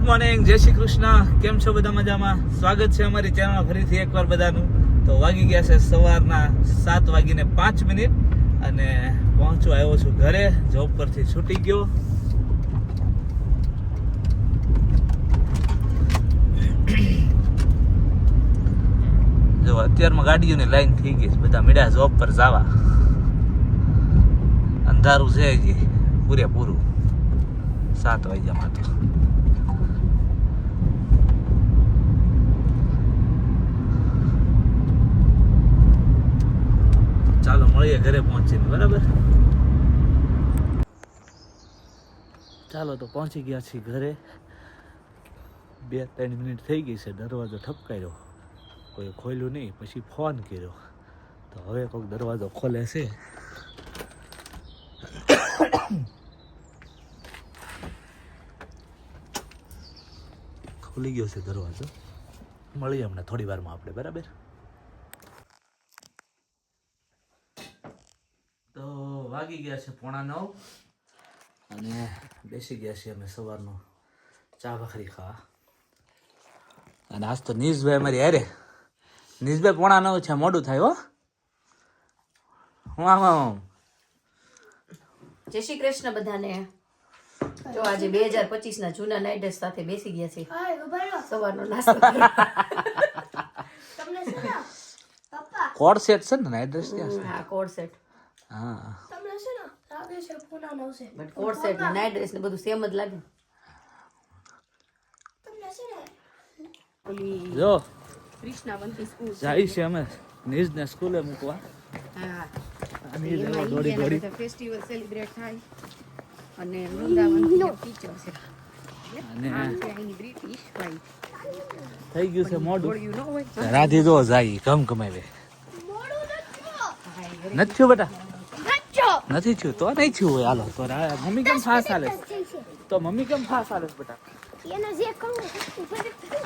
Good morning જય શ્રી કૃષ્ણ. કેમ છો બધા મજામાં? સ્વાગત છે અમારી ચેનલમાં ફરીથી એકવાર બધાનું. તો વાગી ગયા છે સવારના સાત વાગીને પાંચ મિનિટ અને પહોંચવા આવ્યો છું ઘરે. જોબ પરથી છૂટી ગયો. જો, અત્યારમાં ગાડીઓની લાઈન થઈ ગઈ બધા મીડા જોબ પર જવા. અંધારું છે પૂરેપૂરું. સાત વાગ્યામાં તો. ચાલો મળીએ ઘરે પહોંચીને, બરાબર? ચાલો તો પહોંચી ગયા છીએ ઘરે. બે ત્રણ મિનિટ થઈ ગઈ છે, દરવાજો ઠપકાર્યો. કોઈ ખોલ્યું નહીં, પછી ફોન કર્યો. તો હવે કોઈક દરવાજો ખોલે છે. ખુલી ગયો છે દરવાજો. મળીએ હમણાં થોડી વારમાં આપણે, બરાબર તો વાગી ગયા છે પોણા નવ. અને બેસી ગયા છીએ અમે સવારનો ચા ભાખરી ખાવા. અને આજ તો નીશભાઈ અમારી અરે નીશભાઈ પોણા નવ છે મોડું થાય હો. હું આમ જય શ્રી કૃષ્ણ બધાને. જો આજે બે હજાર પચીસ ના જૂના નાઇટ સાથે બેસી ગયા છે. સવારનો નાસ્તો છે ને પપ્પા. કોડ સેટ છે ને ક્યાં હા કોડ સેટ. હા. તમને છે ને લાગે છે પૂના નવસે બટ કોડ સેટ ને નાઇટ ડ્રેસ ને બધું સેમ જ લાગે. તમને છે ને ઓલી જો. કૃષ્ણાવંતી સ્કૂલ જાય છે અમે. નીશને સ્કૂલે મૂકવા. હા નીશ એવો દોડી દોડી ફેસ્ટિવલ સેલિબ્રેટ થાય. અને વૃંદાવન ટીચર છે. અને આ છે અહીંની બ્રિટિશ વાઈફ થઈ ગયું છે મોડું. રાધી જો જાય ગમ કમાવે નથી બેટા. નથી થયું. તો નહીં થયું હોય. હાલો તો મમ્મી કેમ ફાસ હાલે તો મમ્મી કેમ ફાસ હાલે બેટા એને જે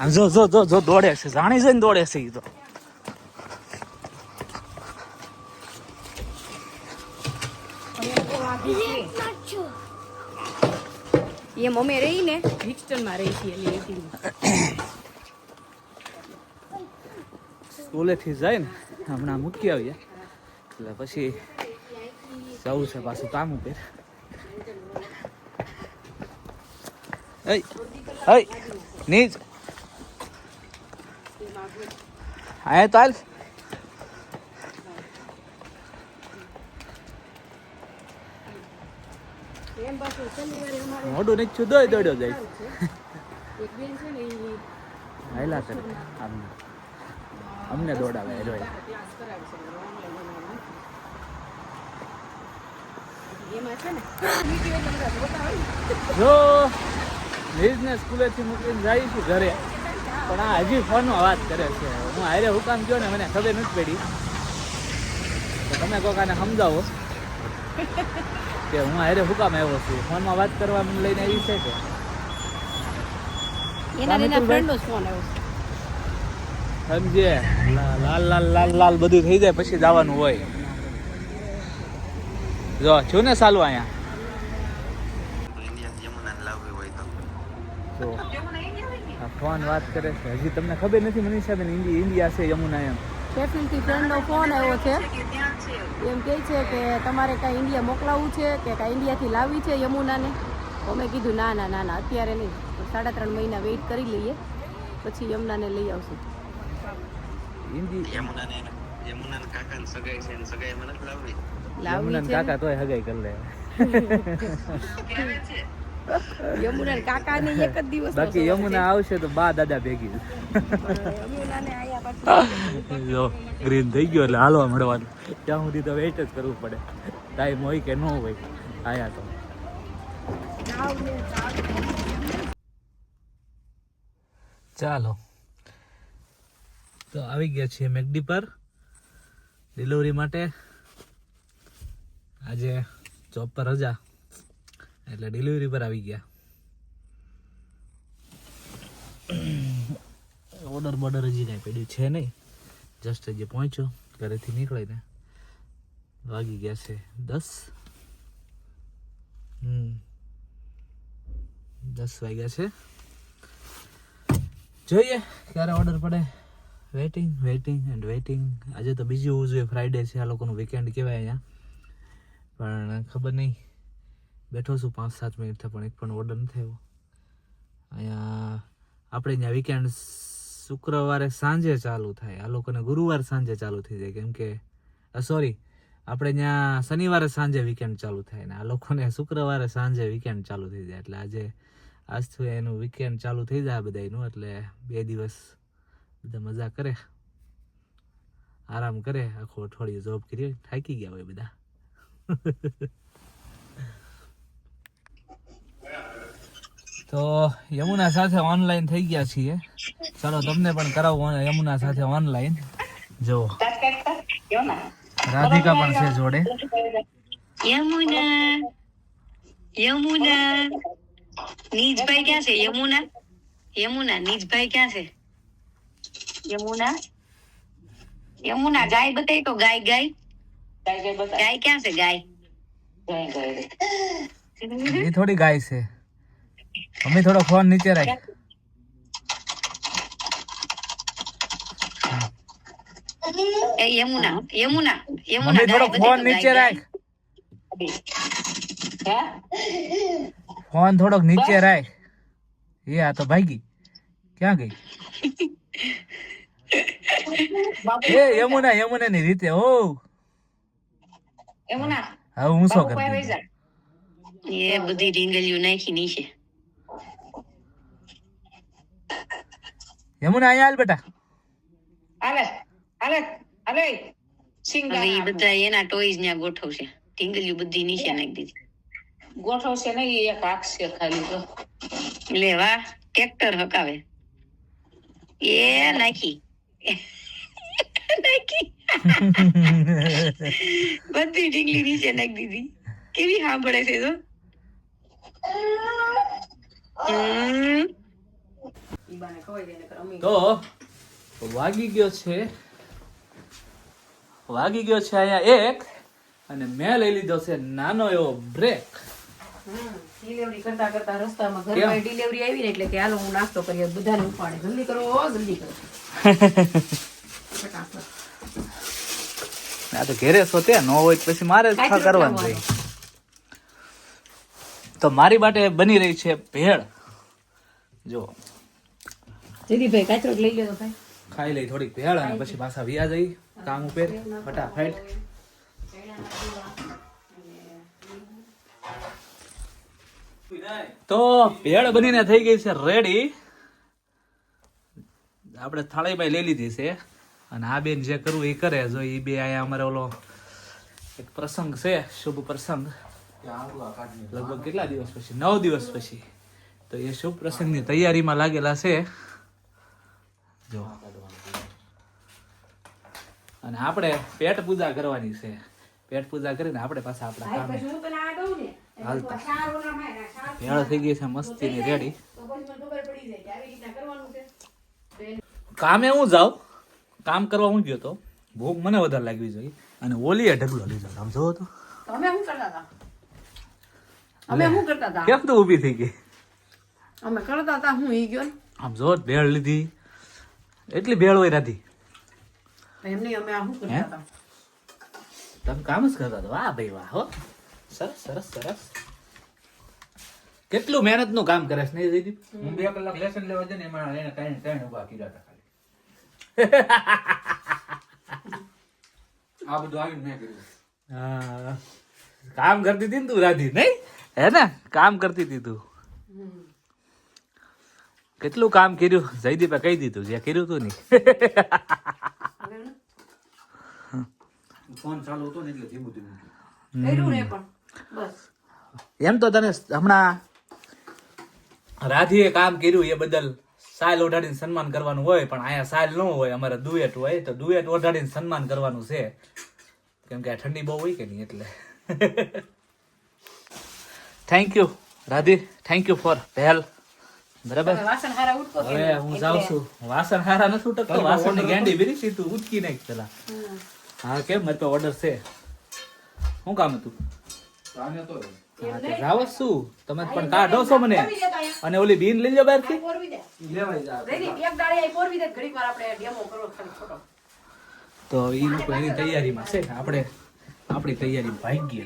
આમ જો જો જો જો દોડે છે. જાણી જઈને દોડે છે એ તો. એ મમ્મી રહી ને? હિસ્ટનમાં રહી છે એની એટીમાં સ્કૂલેથી જાય ને હમણાં મૂકી આવીએ. એટલે પછી જવું છે પાછું કામ ઉપર નીચ પાછું શનિવારે મોઢું નીચું દોય દોડ્યો જાય હાયલા કરે અમને દોડાવે રોય ક્લાસ કરાવે છે ઓનલાઈન એમાં છે ને વીડિયો એટલે બધા જોતા હોય ને જો નીરજને સ્કૂલેથી મૂકીને જાય છું ઘરે. પણ આ હજી ફોનમાં વાત કરે છે. હું હારે હુકામ ગયો ને મને ખબર નથી પડી. તો તમે કોકાને સમજાવો કે હું હારે હુકામ આવ્યો છું. ફોનમાં વાત કરવા મને લઈને આવી છે કે? સમજે. લાલ લાલ લાલ લાલ બધું થઈ જાય પછી જવાનું હોય. જો છું ને સાલું અહીંયા. ફોન વાત કરે છે. હજી તમને ખબર નથી મનીષાબેન ઇન્ડી ઇન્ડિયા છે યમુના એમ. સ્ટેફનથી ફ્રેન્ડનો ફોન આવ્યો છે. એમ કહે છે કે તમારે કાંઈ ઇન્ડિયા મોકલાવવું છે કે કાંઈ ઇન્ડિયાથી લાવવી છે યમુનાને? તો મેં કીધું ના ના ના ના અત્યારે નહીં. સાડા ત્રણ મહિના વેઇટ કરી લઈએ. પછી યમુનાને લઈ આવશું. હિન્દી લાવવી. યમુના છે કાકા તોય હગાઈ કરી લે. યમુના કાકાને એક જ દિવસ બાકી યમુના આવશે તો બા દાદા ભેગી. જો ગ્રીન થઈ ગયો એટલે હાલવા મળવાનું. ત્યાં સુધી તો વેઇટ જ કરવું પડે. ટાઈમ હોય કે ન હોય આયા તો. ચાલો. તો આવી ગયા છીએ મેકડી પર. ડિલિવરી માટે. આજે જોબ પર રજા. એટલે ડિલિવરી પર આવી ગયા. ઓર્ડર બોર્ડર હજી કાંઈ પડ્યું છે નહીં. જસ્ટ હજી પહોંચ્યો, ઘરેથી નીકળીને. વાગી ગયા છે દસ. હમ. દસ વાગ્યા છે. જોઈએ ક્યારે ઓર્ડર પડે. વેઇટિંગ વેઇટિંગ એન્ડ વેઇટિંગ આજે તો બીજી હોવું જોઈએ. ફ્રાઈડે છે, આ લોકોનું વીકેન્ડ કહેવાય અહીંયા. પણ ખબર નહીં. બેઠો છું પાંચ સાત મિનિટથી પણ એક પણ ઓર્ડર નથી આવ્યો. અહીંયા આપણે અહીંયા વીકેન્ડ શુક્રવારે સાંજે ચાલુ થાય. આ લોકોને ગુરુવાર સાંજે ચાલુ થઈ જાય. કેમ કે સોરી આપણે ત્યાં શનિવારે સાંજે વીકેન્ડ ચાલુ થાય ને આ લોકોને શુક્રવારે સાંજે વીકેન્ડ ચાલુ થઈ જાય. એટલે આજે આજથી એનું વીકેન્ડ ચાલુ થઈ જાય બધાનું એટલે બે દિવસ બધા મજા કરે. આરામ કરે. આખું અઠવાડિયું જોબ કરી થાકી ગયા હોય બધા. તો યમુના સાથે ઓનલાઈન થઈ ગયા છીએ. ચાલો તમને પણ કરાવું યમુના સાથે ઓનલાઈન જો. રાધિકા પણ છે જોડે. યમુના. યમુના. નીજભાઈ ક્યાં છે? યમુના? યમુના નીજભાઈ ક્યાં છે? યમુના. યમુના ગાય બતાવી તો ગાય ગાય. ગાય ક્યાં છે ગાય? એ થોડી ગાય છે. મમ્મી થોડો ફોન નીચે રાખ. એ યમુના યમુના યમુના મમ્મી થોડો ફોન નીચે રાખ. ફોન થોડોક નીચે રાખ. એ આ તો ભાગી. ક્યાં ગઈ? એ યમુના યમુના ની રીતે ઓ યમુના હા હું શું કરી એ બધી રીંગલીઓ નાખી નીચે યમુના અહીંયા હાલ બેટા? હવે એ બધા એના ટોયઝ ત્યાં ગોઠવશે. ટીંગલીઓ બધી નીચે નાખી દીધી. ગોઠવશે નહીં એક છે ખાલી તો. લેવા ટ્રેક્ટર હકાવે. એ નાખી નાખી. બધી ઢીંગલી નીચે નાખી દીધી. કેવી સાંભળે છે તો? તો વાગી ગયો છે. વાગી ગયો છે અહીંયા એક અને મેં લઈ લીધો છે નાનો એવો બ્રેક ડિલિવરી કરતા કરતા રસ્તામાં? ઘરમાં ડિલિવરી આવી ને એટલે કે હાલો હું નાસ્તો કરીએ બધાને ઉપાડે. જલ્દી કરો જલ્દી કરો. આ તો ઘેરે તે નો હોય પછી મારે કરવાનું. જોઈએ તો મારી માટે બની રહી છે ભેળ. જો. જયદીપભાઈ કાચરો લઈ લ્યો ભાઈ. ખાઈ લઈ થોડીક ભેળ અને પછી પાછા વિયા જઈ કામ ઉપર. ફટાફટ. તો ભેળ બનીને થઈ ગઈ છે રેડી આપણે થાળીમાં લઈ લીધી છે. અને આ બેન જે કરવું એ કરે. જો એ બે અહીંયા અમારે ઓલો એક પ્રસંગ છે શુભ પ્રસંગ. લગભગ કેટલા દિવસ પછી? નવ દિવસ પછી. તો એ શુભ પ્રસંગની તૈયારીમાં લાગેલા છે. જો. અને આપણે પેટ પૂજા કરવાની છે. પેટ પૂજા કરીને આપણે પાછા આપણા ને ના ના ભેળ થઈ ગઈ છે મસ્તીની રેડી. તો પછી મને ખબર પડી જાય કે આવી રીતના કરવાનું છે. કામે હું જાઉં? કામ કરવા હું ગયો તો ભૂખ મને વધારે લાગવી જોઈએ. અને ઓલીએ ઢગલો લીધો. આમ જોવો તો. અમે શું કરતા હતા? અમે શું કરતા હતા? કેમ તો ઊભી થઈ ગઈ? અમે કરતા હતા હું ઈ ગયો. આમ જો ભેળ લીધી. એટલી ભેળ હોય રાધી. એમ અમે આ શું કરતા હતા? તમે કામ જ કરતા હતા. વાહ ભાઈ વાહ હો. સરસ સરસ સરસ. કેટલું મહેનતનું કામ કરે છે નહીં દીદી? હું બે કલાક લેસન લેવા જઈને એમાં એને ત્રણ ત્રણ ઊભા કર્યા હતા. આ બધું આવીને મેં કર્યું. હા. કામ કરતી હતી ને તું રાધી નહીં? હે ને? કામ કરતી હતી તું. કેટલું કામ કર્યું? જયદીપે કહી દીધું જે કર્યું તું નહીં ફોન ચાલુ હતો ને એટલે ધીમું ધીમું થયું. કર્યું ને પણ બસ. એમ તો તને હમણાં રાધીએ કામ કર્યું એ બદલ. સાલ ઓઢાડીને સન્માન કરવાનું હોય પણ અહીંયા સાયલ ન હોય અમારે દુએટ હોય તો દુએટ ઓઢાડીને સન્માન કરવાનું છે. કેમ કે આ ઠંડી બહુ હોય કે નહીં એટલે. Thank you Radhi thank you for પહેલ. બરાબર? હવે હું જાઉં છું. વાસણ હારા નથી ઉટકતો વાસણની ગેંડી બીરી છે તું ઉટકી નાખ પેલા. હા. કેમ? મારે તો ઓર્ડર છે. શું કામ હતું? કામ તો હા શું? તમે પણ કાઢો છો મને. પોરવી દેતા અહીંયા. અને ઓલી બીન લઈ લો બહારથી. પોરવી દે. લેવાઈ જાવ રેડી એક દાડે અહીં પોરવી દે ઘડીક વાર આપણે ડેમો કરો ખાલી ફોટો. તો એ લોકો એની તૈયારીમાં છે. આપણે આપણી તૈયારી ભાગી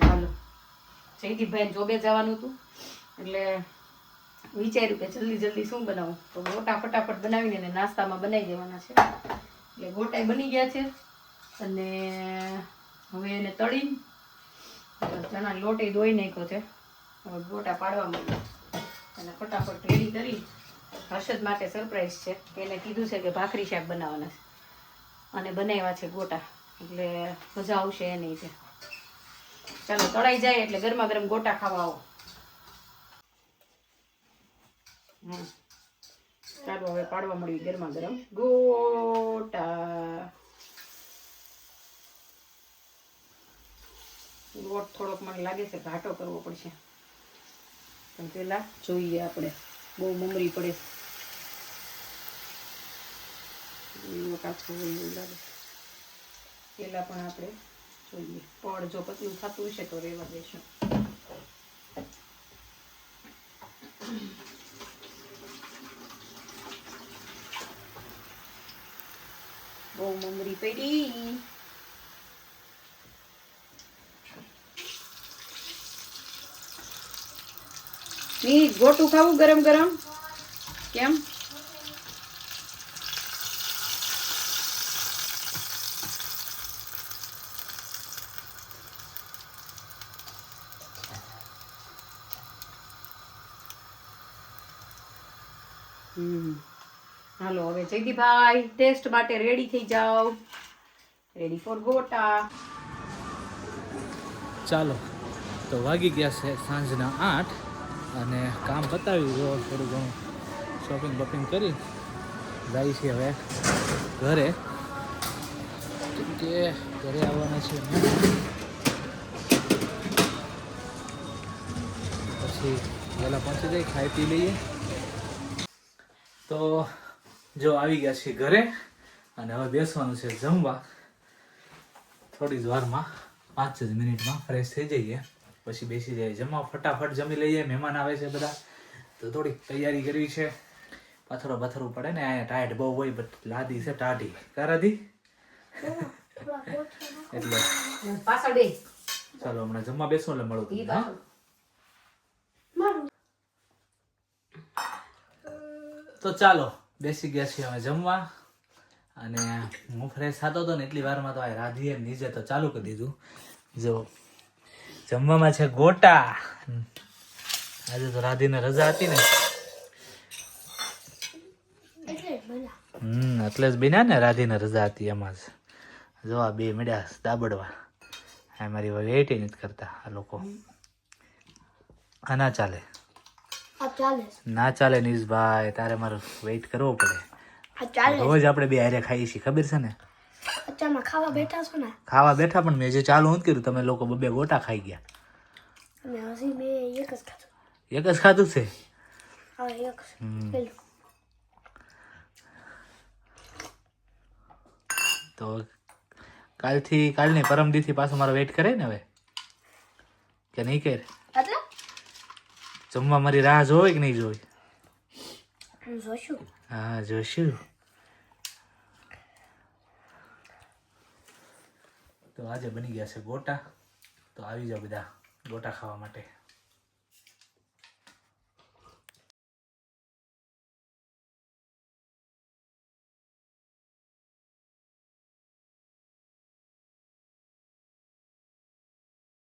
ચાલો. જયદીપભાઈ જોબે જવાનું હતું. એટલે વિચાર્યું કે જલ્દી જલ્દી શું બનાવું? તો ગોટા ફટાફટ બનાવીને એને નાસ્તામાં બનાવી દેવાના છે. એટલે ગોટા બની ગયા છે. અને હવે એને તળી ચણા લોટે ધોઈ નાખ્યો છે. હવે ગોટા પાડવા માંડ્યા. અને ફટાફટ રેડી કરી હર્ષદ માટે સરપ્રાઈઝ છે. એને કીધું છે કે ભાખરી શાક બનાવવાના છે. અને બનાવ્યા છે ગોટા. એટલે મજા આવશે એની છે ચાલો, તળાઈ જાય એટલે ગરમા ગરમ ગોટા ખાવા આવો. ચાલો, હવે પાડવા મળ્યું ગરમા ગરમ ગોટા. લોટ થોડોક મને લાગે છે, ઘાટો કરવો પડશે. પણ પેલા જોઈએ આપણે. બહુ મમરી પડે. આછો હોય એવું લાગે. પેલા પણ આપણે જોઈએ. પડ જો પતલું થતું હશે તો રહેવા દેશું. બહુ મમરી પડી. ની ગોટું ખાવું ગરમ ગરમ કેમ હમ. હાલો હવે જયદીભાઈ ટેસ્ટ માટે રેડી થઈ જાઓ. રેડી ફોર ગોટા. ચાલો તો વાગી ગયા છે સાંજના આઠ. અને કામ પતાવી જો થોડું ઘણું શોપિંગ બપિંગ કરી. જાય છે હવે ઘરે. કેમ કે ઘરે આવવાના છે પછી પહેલાં પહોંચી જાય ખાઈ પી લઈએ. તો જો આવી ગયા છીએ ઘરે અને હવે બેસવાનું છે જમવા. થોડી જ વારમાં પાંચ જ મિનિટમાં ફ્રેશ થઈ જઈએ. પછી બેસી જાય જમવા ફટાફટ જમી લઈએ મહેમાન આવે છે બધા. તો થોડીક તૈયારી કરવી છે. પાથરો પથરું પડે ને અહીંયા ટાઈટ બહુ હોય બટ લાદી છે ટાઢી. કારાધી એટલે. પાછળ બે ચાલો હમણાં જમવા બેસું એટલે મળું હા? તો ચાલો બેસી ગયા છીએ અમે જમવા. અને હું ફ્રેશ થતો હતો ને એટલી વારમાં તો આ રાધીએ નીચે તો ચાલુ કરી દીધું. જો જમવામાં છે ગોટા. આજે તો રાધીને રજા હતી ને. હમ એટલે જ બન્યા ને રાધીને રજા હતી એમાં જ. જો આ બે મળ્યા દાબડવા. આ મારી વેઇટ નથી કરતા આ લોકો. આ ના ચાલે. ના ચાલે નિશ નીશભાઈ તારે મારો વેઇટ કરવો પડે. રોજ આપણે બે હારે ખાઈએ છીએ ખબર છે ને? અત્યારમાં ખાવા બેઠા છો ને? ખાવા બેઠા પણ મેં જે ચાલુ હું કર્યું તમે લોકો બબે ગોટા ખાઈ ગયા. અને હજી મેં એક જ ખાધું. એક જ ખાધું છે? હા એક તો કાલથી કાલની પરમદીથી પાછું મારો વેઇટ કરે ને હવે? કે નહીં કરે? એટલે? જમવા મારી રાહ જોવે કે નહીં જોવે? જોશું હા જોશું તો આજે બની ગયા છે ગોટા. તો આવી જાઓ બધા ગોટા ખાવા માટે.